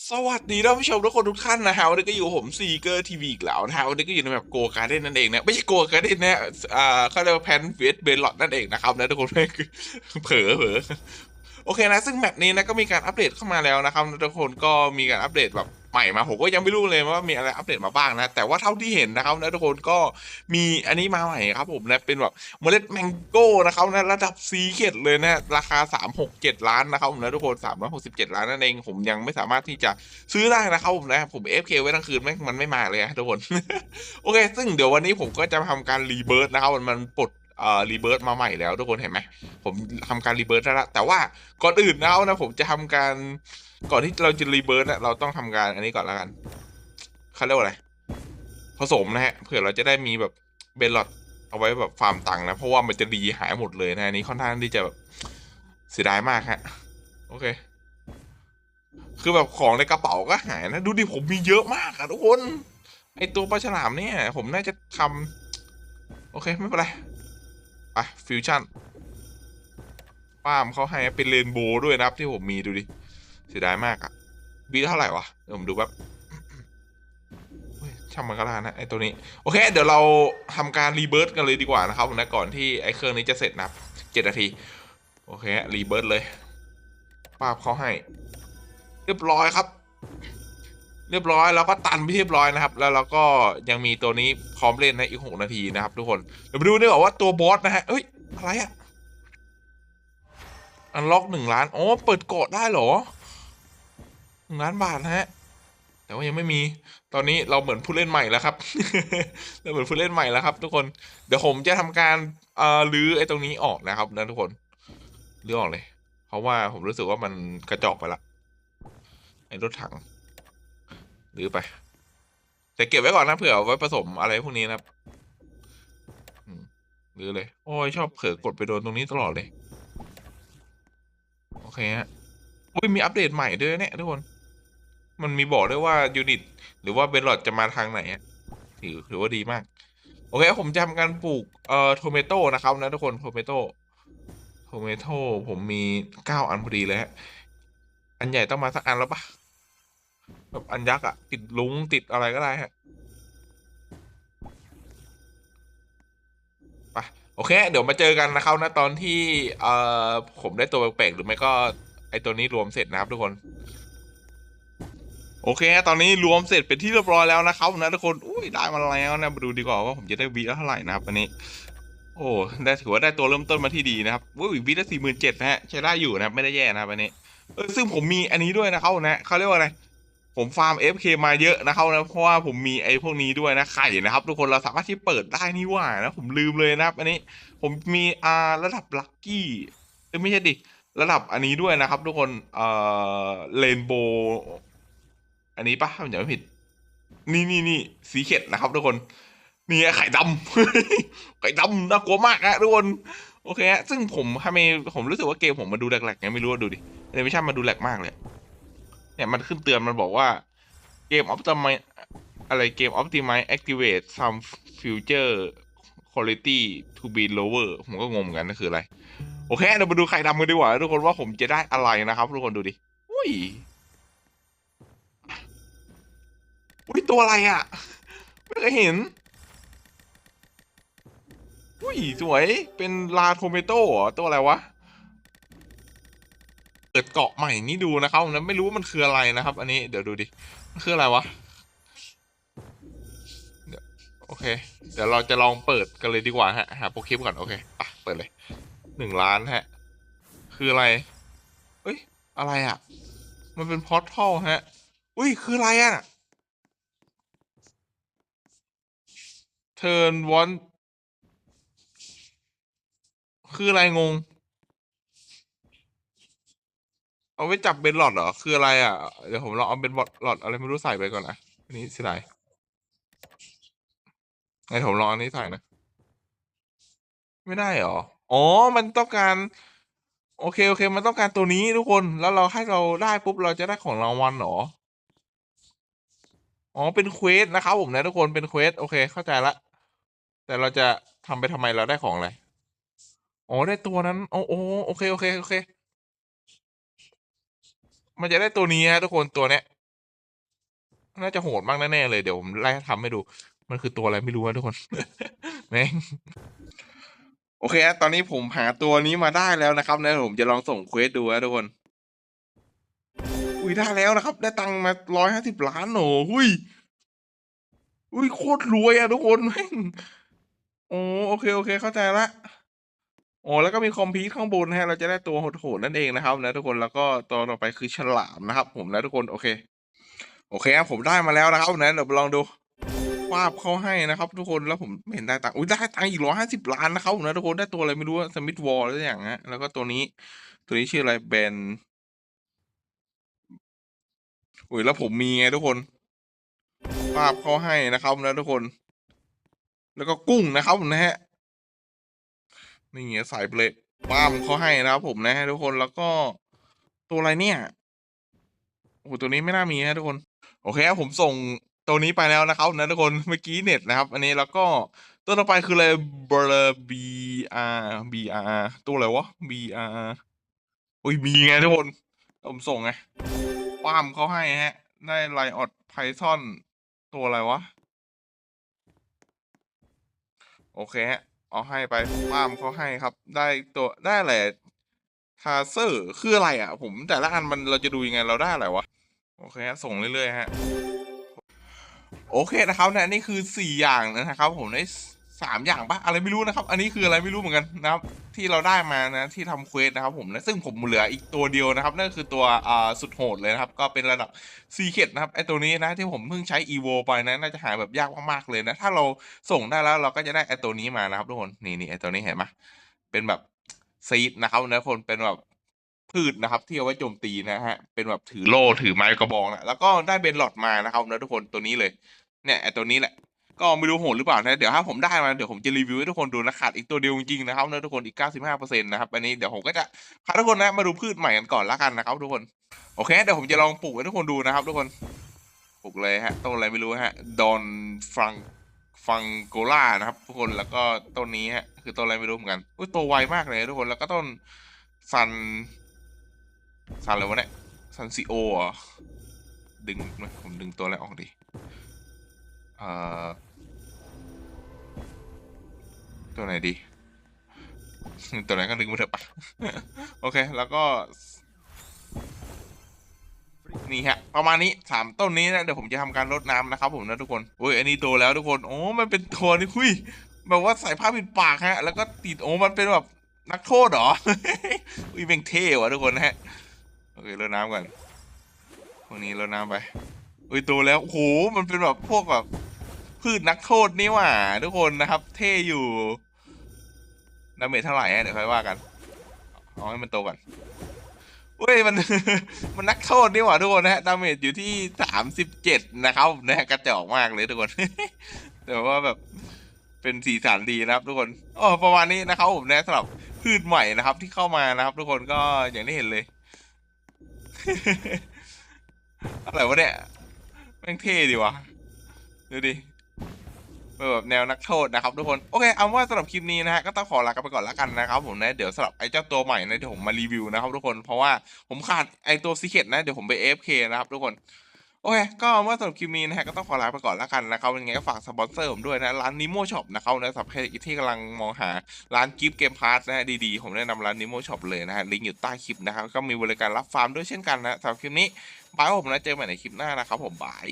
สวัสดีท่านผู้ชมทุกคนทุกท่านนะฮะวันนี้ก็อยู่ผมซีเกอร์ทีวีอีกแล้วนะฮะวันนี้ก็อยู่ในแบบโกการ์เด้นนั่นเองนะไม่ใช่โกการ์เด้นนะอ่าเขาเรียกว่าแพนเวสเบลลอตนั่นเองนะครับนะทุกคนเผลอเผลอโอเคนะซึ่งแมปนี้นะก็มีการอัปเดตเข้ามาแล้วนะครับทุกคนก็มีการอัปเดตแบบ ใหม่มาผมก็ยังไม่รู้เลยว่ามีอะไรอัปเดตมาบ้างนะ แต่ว่าเท่าที่เห็นนะครับนะทุกคนก็มีอันนี้มาใหม่ครับผมนะเป็นแบบเมล็ดแมงโก้นะครับนะระดับซีเกตเลยนะราคา 367 ล้านนะครับผมนะทุกคน367 ล้านนั่นเองผมยังไม่สามารถที่จะซื้อได้นะครับผมนะผม FK ไว้ทั้งคืนแม่งมันไม่มาเลยอะทุกคนโอเค ซึ่งเดี๋ยววันนี้ผมก็จะทำการรีเบิร์ตนะครับมันมันปลดเอ่อรีเบิร์ตมาใหม่แล้วทุกคนเห็นไหมผมทำการรีเบิร์ตได้แล้วแต่ว่าก่อนอื่นแล้วนะผมจะทำการ ก่อนที่เราจะรีเบิร์ตนะเราต้องทำการอันนี้ก่อนแล้วกันเขาเรียกว่าอะไรผสมนะฮะเผื่อเราจะได้มีแบบเบลลอดเอาไว้แบบฟาร์มตังค์นะ เพราะว่ามันจะดีหายหมดเลยนะอันนี้ค่อนข้างที่จะแบบเสียดายมากฮะโอเค คือแบบของในกระเป๋าก็หายนะ ดูดิผมมีเยอะมากอะทุกคน ไอตัวปลาฉลามเนี่ย ผมน่าจะทำโอเคไม่เป็นไรไปฟิวชั่นป้ามเขาให้เป็นเรนโบว์ด้วยนะครับที่ผมมีดูดิ เสียดายมากอะบีเท่าไหร่วะเดี๋ยวผมดูแบบเฮ้ยช่างมันก็ได้นะไอตัวนี้ โอเค เดี๋ยวเราทำการรีเบิร์ตกันเลยดีกว่านะครับนะก่อนที่ไอเครื่องนี้จะเสร็จนะับเจ็ดนาที โอเครีเบิร์ตเลยปาบเขาให้ เรียบร้อยครับ เรียบร้อยแล้วก็ตันไปเรียบร้อยนะครับ แล้วเราก็ยังมีตัวนี้พร้อมเล่นในอีกหกนาทีนะครับ ทุกคนเดี๋ยวมาดูดีกว่าว่าตัวบอสนะฮะเอ้ยอะไรอะอันล็อกหนึ่งล้านอ๋อเปิดเกาะได้เหรอ นึ่งล้านบาทนะฮะแต่ว่ายังไม่มี ตอนนี้เราเหมือนผู้เล่นใหม่แล้วครับ เราเหมือนผู้เล่นใหม่แล้วครับ ทุกคน เดี๋ยวผมจะทำการเอ่อรื้อไอ้ตรงนี้ออกนะครับนะทุกคนรื้อออกเลย เพราะว่าผมรู้สึกว่ามันกระจอกไปละ ไอ้รถถังรื้อไป แต่เก็บไว้ก่อนนะเผื่อไว้ผสมอะไรพวกนี้นะครับอืมหรือเลย โอ้ยชอบเผลอกดไปโดนตรงนี้ตลอดเลย โอเคฮะ อุ้ยมีอัปเดตใหม่ด้วยเนี่ยทุกคน มันมีบอกด้วยว่ายูนิตหรือว่าเบนลอดจะมาทางไหนอะถือถือว่าดีมาก โอเคผมจะทำการปลูกเอ่อโทเมโต้นะครับนะทุกคนโทเมโต้โทเมโต้ผมมีเก้าอันพอดีเลยฮะอันใหญ่ต้องมาสักอันแล้วปะแบบอันยักษ์อะติดลุงติดอะไรก็ได้ฮะไปโอเค เดี๋ยวมาเจอกันนะครับนะตอนที่เอ่อผมได้ตัวแปลกๆหรือไม่ก็ไอตัวนี้รวมเสร็จนะครับทุกคน โอเค ตอนนี้รวมเสร็จเป็นที่เรียบร้อยแล้วนะครับนะทุกคนอุ้ยได้มาแล้วนะมาดูดีกว่าว่าผมจะได้วีละเท่าไหร่นะครับวันนี้ โอ้ได้ถือว่าได้ตัวเริ่มต้นมาที่ดีนะครับอุ้ยวีละสี่หมื่นเจ็ดนะฮะใช้ได้อยู่นะครับไม่ได้แย่นะครับวันนี้เออซึ่งผมมีอันนี้ด้วยนะครับนะเขาเรียกว่าอะไรผมฟาร์ม FK มาเยอะนะครับนะเพราะว่าผมมีไอ้พวกนี้ด้วยนะไข่นะครับ ทุกคนเราสามารถที่เปิดได้นี่ว่านะผมลืมเลยนะครับ อันนี้ผมมีอ่าระดับลัคกี้ไม่ใช่ดิระดับอันนี้ด้วยนะครับ ทุกคนเอ่อเรนโบ อันนี้ปะถ้าผมจำไม่ผิด นี่นี่นี่สีเข็ดนะครับทุกคน นี่ไข่ดำไข่ดำน่ากลัวมากนะทุกคนโอเคฮะซึ่งผมทำไมผมรู้สึกว่าเกมผมมาดูแหลกๆไงไม่รู้ดูดิแอนิเมชันมันดูแหลกมากเลย เนี่ยมันขึ้นเตือนมันบอกว่าเกมออ t ติมอะไรเกมออ t ติม e activate some future quality to be lower ผมก็งงเหมือนกันนั่นคืออะไร โอเค เรามาดูไข่ดำกันดีกว่า ทุกคนว่าผมจะได้อะไรนะครับ ทุกคนดูดิ อุ้ย อุ้ยตัวอะไรอะ ไม่เคยเห็น อุ้ยสวย เป็นลาโทเมโต้เหรอตัวอะไรวะ เปิดเกาะใหม่นี่ดูนะครับนะไม่รู้ว่ามันคืออะไรนะครับ อันนี้เดี๋ยวดูดิ มันคืออะไรวะโอเค เดี๋ยวเราจะลองเปิดกันเลยดีกว่าฮะ หาโปรคลิปก่อน โอเคอะเปิดเลย หนึ่งล้านฮะ คืออะไร เอ้ย อะไรอะ มันเป็นพอร์ทัลฮะ อุ้ย คืออะไรอะ turn one คืออะไรงง เอาไว้จับเบนหลอดเหรอ คืออะไรอะ เดี๋ยวผมลองเอาเบนหลอดอะไรไม่รู้ใส่ไปก่อนนะอันนี้สิไหนไงผมลองอันนี้ใส่นะ ไม่ได้เหรอ อ๋อ มันต้องการ โอเค โอเค มันต้องการตัวนี้ทุกคน แล้วเราให้เราได้ปุ๊บเราจะได้ของรางวัลหรอ อ๋อ เป็นเควสนะครับผมนะทุกคน เป็นเควส โอเค เข้าใจละ แต่เราจะทำไปทำไมเราได้ของอะไรอ๋อได้ตัวนั้นโอ้โอโอเคโอเคโอเค มันจะได้ตัวนี้ฮะทุกคนตัวเนี้ยน่าจะโหดมากแน่ๆเลยเดี๋ยวผมไล่ทำให้ดู มันคือตัวอะไรไม่รู้นะทุกคนแม่งโอเคอะตอนนี้ผมหาตัวนี้มาได้แล้วนะครับนะผมจะลองส่งเควสดูนะทุกคนอุ้ยได้แล้วนะครับ ได้ตังค์มาร้อยห้าสิบล้านโหหุ้ยอุ้ยโคตรรวยอะทุกคนแม่ง โอ้โอเค โอเค เข้าใจละ โอ้แล้วก็มีคอมพิวข้างบนนะฮะ เราจะได้ตัวโหดๆนั่นเองนะครับ นะทุกคน แล้วก็ตัวต่อไปคือฉลามนะครับ ผมนะทุกคน โอเค โอเคครับผมได้มาแล้วนะครับนะเดี๋ยวลองดูวาบเขาให้นะครับ ทุกคน แล้วผมเห็นได้ตังค์อุ้ยได้ตังค์อีกร้อยห้าสิบล้านนะครับผมนะทุกคน ได้ตัวอะไรไม่รู้สมิธวอลหรืออย่างเงี้ยแล้วก็ตัวนี้ ตัวนี้ชื่ออะไรเบนอุ้ยแล้วผมมีไงทุกคนวาบเขาให้นะครับนะทุกคน แล้วก็กุ้งนะครับผมนะฮะนี่ไงใส่ไปเลป้ามเขาให้นะครับผมนะฮะทุกคนแล้วก็ตัวอะไรเนี่ยโอ้โหตัวนี้ไม่น่ามีฮะทุกคน โอเคครับผมส่งตัวนี้ไปแล้วนะครับนะทุกคนเมื่อกี้เน็ตนะครับ อันนี้แล้วก็ตัวต่อไปคืออะไรบลบีอาร์บีอาร์ตัวอะไรวะบีอาร์อุ้ยมีไงทุกคนผมส่งไงป้ามเขาให้ฮะ ได้ไลออดไพทอนตัวอะไรวะ โอเคฮะเอาให้ไปป้ามเขาให้ครับ ได้ตัวได้อะไรทาเซอร์คืออะไรอะ ผมแต่ละอันมันเราจะดูยังไงเราได้อะไรวะ โอเคฮะ ส่งเรื่อยๆฮะ โอเคนะครับเนี่ยนี่คือสี่อย่างนะครับ ผมได้ สามอย่างปะอะไรไม่รู้นะครับ อันนี้คืออะไรไม่รู้เหมือนกันนะครับ ที่เราได้มานะที่ทำเควสนะครับผมนะซึ่งผมเหลืออีกตัวเดียวนะครับนั่นคือตัวอ่าสุดโหดเลยนะครับ ก็เป็นระดับซีเคดนะครับไอตัวนี้นะที่ผมเพิ่งใช้อีโวไปนะน่าจะหาแบบยากมากๆเลยนะ ถ้าเราส่งได้แล้วเราก็จะได้ไอตัวนี้มานะครับทุกคนนี่นี่ไอตัวนี้เห็นไหมเป็นแบบซีดนะครับนะคนเป็นแบบพืชนะครับที่เอาไว้โจมตีนะฮะเป็นแบบถือโล่ถือไม้กระบองนะแล้วก็ได้เบนหลอดมานะครับนะทุกคนตัวนี้เลยเนี่ยไอตัวนี้แหละ ก็ไม่รู้โหดหรือเปล่านะเดี๋ยวถ้าผมได้มาเดี๋ยวผมจะรีวิวให้ทุกคนดูนะขาดอีกตัวเดียวจริงๆนะครับนะทุกคนอีก 95%นะครับอันนี้เดี๋ยวผมก็จะพาทุกคนนะมาดูพืชใหม่กันก่อนละกันนะครับทุกคนโอเคเดี๋ยวผมจะลองปลูกให้ทุกคนดูนะครับทุกคนปลูกเลยฮะต้นอะไรไม่รู้ฮะดอนฟังฟังโกล่านะครับ ทุกคนแล้วก็ต้นนี้ฮะคือต้นอะไรไม่รู้เหมือนกันอุ้ยโตไวมากเลยทุกคนแล้วก็ต้นซันซันอะไรวะเนี่ยซันซีโอเหรอดึงผมดึงตัวอะไรออกดิเอ่อ ตัวไหนดี ตัวไหนก็ดึงมาเถอะปะโอเค แล้วก็ นี่ฮะ ประมาณนี้สามต้นนี้นะเดี๋ยวผมจะทำการรดน้ำนะครับ ผมนะทุกคนโอ้ยอันนี้โตแล้วทุกคนโอ้มันเป็นตัวนี่คุยแบบว่าใส่ผ้าปิดปากฮะ แล้วก็ติดโอ้มันเป็นแบบนักโทษเหรออุ้ยเป็นเท่ว่ะทุกคนนะฮะโอเครดน้ำก่อนพวกนี้รดน้ำไปอุ้ยโตแล้วโอ้โหมันเป็นแบบพวกแบบ พืชนักโทษนี่หว่า ทุกคนนะครับ เท่อยู่ดาเมจเท่าไหร่เดี๋ยวค่อยว่ากันเอาให้มันโตก่อนเว้ยมันมันนักโทษนี่หว่าทุกคนนะฮะดาเมจอยู่ที่สามสิบเจ็ดนะครับนะกระจอกมากเลยทุกคน แต่ว่าแบบเป็นสีสันดีนะครับทุกคนอ๋อประมาณนี้นะครับผมนะสำหรับพืชใหม่นะครับ ที่เข้ามานะครับ ทุกคนก็อย่างที่เห็นเลยอะไรวะเนี่ยแม่งเท่ดีวะดูดิ เป็นแบบแนวนักโทษนะครับทุกคนโอเคเอาว่าสำหรับคลิปนี้นะฮะก็ต้องขอลากันไปก่อนแล้วกันนะครับผมนะเดี๋ยวสำหรับไอ้เจ้าตัวใหม่นะเดี๋ยวผมมารีวิวนะครับทุกคนเพราะว่าผมขาดไอ้ตัวซีเคทนะเดี๋ยวผมไป AFK นะครับทุกคนโอเค ก็เอาว่าสำหรับคลิปนี้นะฮะ ก็ต้องขอลาไปก่อนแล้วกันนะครับยังไงก็ฝากสปอนเซอร์ผมด้วยนะ ร้านนิโมช็อปนะครับนะสำหรับใครที่กำลังมองหาร้านกิฟต์เกมพาร์ทนะฮะดีๆ ผมแนะนำร้านนิโมช็อปเลยนะฮะ ลิงก์อยู่ใต้คลิปนะครับ ก็มีบริการรับฟาร์มด้วยเช่นกันนะสำหรับคลิปนี้บายผมนะ เจอกันใหม่ในคลิปหน้านะครับผมบาย